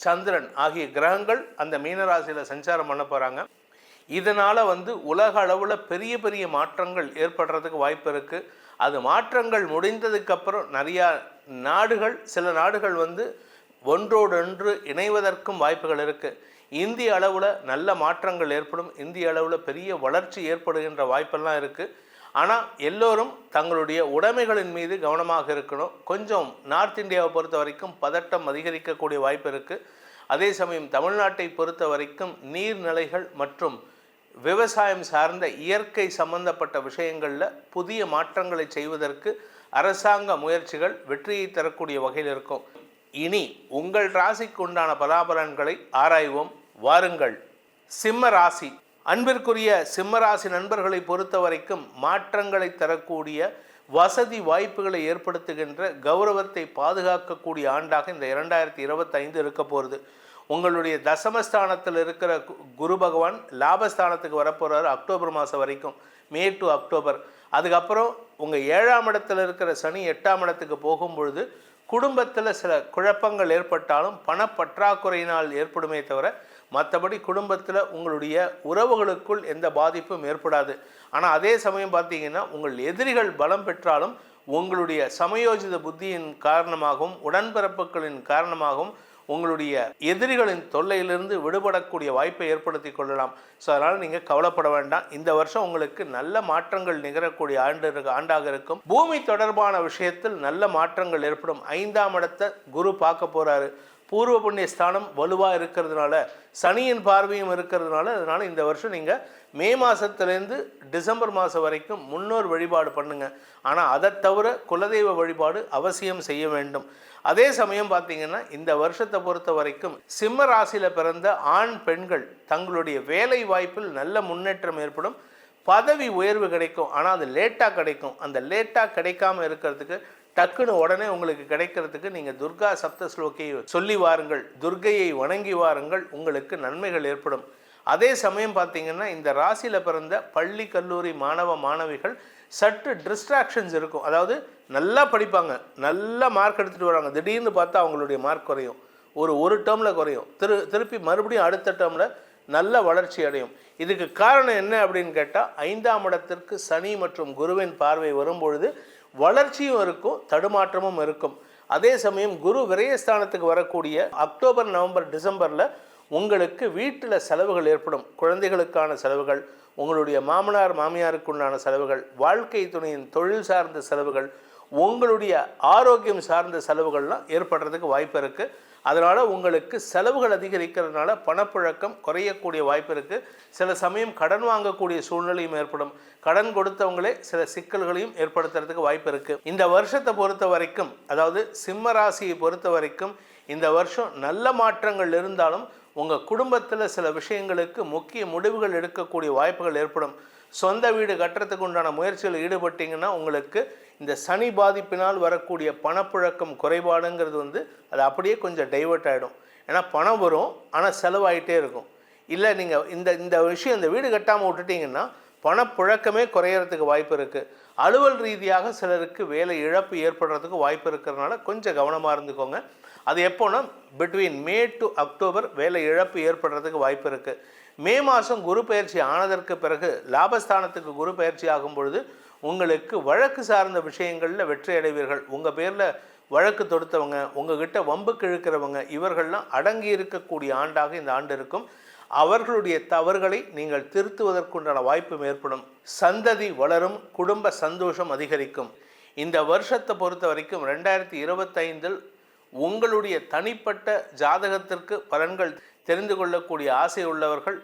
சந்திரன் ஆகிய கிரகங்கள் அந்த மீனராசியில் சஞ்சாரம் பண்ண போகிறாங்க இதனால் வந்து உலக அளவில் பெரிய பெரிய மாற்றங்கள் ஏற்படுறதுக்கு வாய்ப்பு இருக்குது அது மாற்றங்கள் முடிந்ததுக்கப்புறம் நிறையா நாடுகள் சில நாடுகள் வந்து ஒன்றோடொன்று இணைவதற்கும் வாய்ப்புகள் இருக்குது இந்திய அளவில் நல்ல மாற்றங்கள் ஏற்படும். இந்திய அளவில் பெரிய வளர்ச்சி ஏற்படுகின்ற வாய்ப்பெல்லாம் இருக்குது ஆனால் எல்லோரும் தங்களுடைய உடைமைகளின் மீது கவனமாக இருக்கணும். கொஞ்சம் நார்த் இந்தியாவை பொறுத்த வரைக்கும் பதட்டம் அதிகரிக்கக்கூடிய வாய்ப்பு இருக்குது அதே சமயம் தமிழ்நாட்டை பொறுத்த வரைக்கும் நீர்நிலைகள் மற்றும் விவசாயம் சார்ந்த இயற்கை சம்பந்தப்பட்ட விஷயங்களில் புதிய மாற்றங்களை செய்வதற்கு அரசாங்க முயற்சிகள் வெற்றியை தரக்கூடிய வகையில் இருக்கும். இனி உங்கள் ராசிக்கு உண்டான பலாபலன்களை ஆராய்வோம். வாருங்கள். சிம்ம ராசி. அன்பிற்குரிய சிம்மராசி நண்பர்களை பொறுத்த வரைக்கும் மாற்றங்களை தரக்கூடிய வசதி வாய்ப்புகளை ஏற்படுத்துகின்ற கௌரவத்தை பாதுகாக்கக்கூடிய ஆண்டாக இந்த இரண்டாயிரத்தி இருபத்தைந்து இருக்க போகிறது உங்களுடைய தசமஸ்தானத்தில் இருக்கிற கு- குரு பகவான் லாபஸ்தானத்துக்கு வரப்போகிறார் அக்டோபர் மாதம் வரைக்கும். May to October. அதுக்கப்புறம் உங்கள் ஏழாம் இடத்துல இருக்கிற சனி எட்டாம் இடத்துக்கு போகும் பொழுது குடும்பத்தில் சில குழப்பங்கள் ஏற்பட்டாலும் பணப்பற்றாக்குறையினால் ஏற்படுமே தவிர மற்றபடி குடும்பத்தில் உங்களுடைய உறவுகளுக்குள் எந்த பாதிப்பும் ஏற்படாது. ஆனால் அதே சமயம் பார்த்தீங்கன்னா உங்கள் எதிரிகள் பலம் பெற்றாலும் உங்களுடைய சமயோஜித புத்தியின் காரணமாகவும் உடன்பிறப்புகளின் காரணமாகவும் உங்களுடைய எதிரிகளின் தொல்லையிலிருந்து விடுபடக்கூடிய வாய்ப்பை ஏற்படுத்தி கொள்ளலாம். ஸோ அதனால் நீங்கள் கவலைப்பட வேண்டாம். இந்த வருஷம் உங்களுக்கு நல்ல மாற்றங்கள் நிகழக்கூடிய ஆண்டு ஆண்டாக இருக்கும். பூமி தொடர்பான விஷயத்தில் நல்ல மாற்றங்கள் ஏற்படும். ஐந்தாம் இடத்தை குரு பார்க்க போகிறாரு பூர்வ புண்ணிய ஸ்தானம் வலுவாக இருக்கிறதுனால சனியின் பார்வையும் இருக்கிறதுனால அதனால் இந்த வருஷம் நீங்கள் மே மாதத்துலேருந்து டிசம்பர் மாதம் வரைக்கும் முன்னோர் வழிபாடு பண்ணுங்கள் ஆனால் அதை தவிர குலதெய்வ வழிபாடு அவசியம் செய்ய வேண்டும். அதே சமயம் பார்த்திங்கன்னா இந்த வருஷத்தை பொறுத்த வரைக்கும் சிம்ம ராசியில் பிறந்த ஆண் பெண்கள் தங்களுடைய வேலை வாய்ப்பில் நல்ல முன்னேற்றம் ஏற்படும். பதவி உயர்வு கிடைக்கும். ஆனால் அது லேட்டாக கிடைக்கும். அந்த லேட்டாக கிடைக்காம இருக்கிறதுக்கு டக்குன்னு உடனே உங்களுக்கு கிடைக்கிறதுக்கு நீங்கள் துர்கா சப்த ஸ்லோகியை சொல்லி வாருங்கள் துர்கையை வணங்கி வாருங்கள் உங்களுக்கு நன்மைகள் ஏற்படும். அதே சமயம் பார்த்தீங்கன்னா இந்த ராசியில் பிறந்த பள்ளி கல்லூரி மாணவ மாணவிகள் சற்று டிஸ்ட்ராக்ஷன்ஸ் இருக்கும். அதாவது நல்லா படிப்பாங்க. நல்லா மார்க் எடுத்துகிட்டு வராங்க. திடீர்னு பார்த்தா அவங்களுடைய மார்க் குறையும். ஒரு ஒரு டேர்மில் குறையும். திரு திருப்பி மறுபடியும் அடுத்த டேர்மில் நல்ல வளர்ச்சி அடையும். இதுக்கு காரணம் என்ன அப்படின்னு கேட்டால் ஐந்தாம் இடத்திற்கு சனி மற்றும் குருவின் பார்வை வரும்பொழுது வளர்ச்சியும் இருக்கும் தடுமாற்றமும் இருக்கும். அதே சமயம் குரு விரயஸ்தானத்துக்கு வரக்கூடிய அக்டோபர் நவம்பர் டிசம்பரில் உங்களுக்கு வீட்டில் செலவுகள் ஏற்படும். குழந்தைகளுக்கான செலவுகள் உங்களுடைய மாமனார் மாமியாருக்குண்டான செலவுகள் வாழ்க்கை துணையின் தொழில் சார்ந்த செலவுகள் உங்களுடைய ஆரோக்கியம் சார்ந்த செலவுகள்லாம் ஏற்படுறதுக்கு வாய்ப்பு இருக்குது அதனால் உங்களுக்கு செலவுகள் அதிகரிக்கிறதுனால பணப்புழக்கம் குறையக்கூடிய வாய்ப்பு இருக்குது சில சமயம் கடன் வாங்கக்கூடிய சூழ்நிலையும் ஏற்படும். கடன் கொடுத்தவங்களே சில சிக்கல்களையும் ஏற்படுத்துறதுக்கு வாய்ப்பு இருக்குது இந்த வருஷத்தை பொறுத்த வரைக்கும் அதாவது சிம்ம ராசியை பொறுத்த வரைக்கும் இந்த வருஷம் நல்ல மாற்றங்கள் இருந்தாலும் உங்கள் குடும்பத்தில் சில விஷயங்களுக்கு முக்கிய முடிவுகள் எடுக்கக்கூடிய வாய்ப்புகள் ஏற்படும். சொந்த வீடு கட்டுறதுக்கு உண்டான முயற்சியில் ஈடுபட்டீங்கன்னா உங்களுக்கு இந்த சனி பாதிப்பினால் வரக்கூடிய பணப்புழக்கம் குறைபாடுங்கிறது வந்து அது அப்படியே கொஞ்சம் டைவர்ட் ஆகிடும் ஏன்னா பணம் வரும் ஆனால் செலவாகிட்டே இருக்கும். இல்லை நீங்கள் இந்த இந்த விஷயம் இந்த வீடு கட்டாமல் விட்டுட்டீங்கன்னா பணப்புழக்கமே குறையறதுக்கு வாய்ப்பு இருக்குது அலுவல் ரீதியாக சிலருக்கு வேலை இழப்பு ஏற்படுறதுக்கு வாய்ப்பு இருக்கிறதுனால கொஞ்சம் கவனமாக இருந்துக்கோங்க. அது எப்போன்னா பிட்வீன் மே டு அக்டோபர் வேலை இழப்பு ஏற்படுறதுக்கு வாய்ப்பு இருக்குது மே மாதம் குரு பயிற்சி ஆனதற்கு பிறகு லாபஸ்தானத்துக்கு குரு பயிற்சி ஆகும் பொழுது உங்களுக்கு வழக்கு சார்ந்த விஷயங்களில் வெற்றி அடைவீர்கள். உங்கள் பேரில் வழக்கு தொடுத்தவங்க உங்ககிட்ட வம்புக்கு இழுக்கிறவங்க இவர்கள்லாம் அடங்கி இருக்கக்கூடிய ஆண்டாக இந்த ஆண்டு இருக்கும். அவர்களுடைய தவறுகளை நீங்கள் திருத்துவதற்குண்டான வாய்ப்பும் ஏற்படும். சந்ததி வளரும் குடும்ப சந்தோஷம் அதிகரிக்கும். இந்த வருஷத்தை பொறுத்த வரைக்கும் ரெண்டாயிரத்தி இருபத்தைந்தில் உங்களுடைய தனிப்பட்ட ஜாதகத்திற்கு பலன்கள் தெரிந்து கொள்ளக்கூடிய ஆசை உள்ளவர்கள்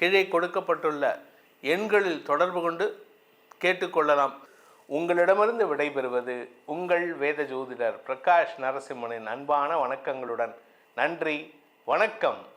கீழே கொடுக்கப்பட்டுள்ள எண்களில் தொடர்பு கொண்டு கேட்டுக்கொள்ளலாம். உங்களிடமிருந்து விடைபெறுவது உங்கள் வேத ஜோதிடர் பிரகாஷ் நரசிம்மனின் அன்பான வணக்கங்களுடன். நன்றி வணக்கம்.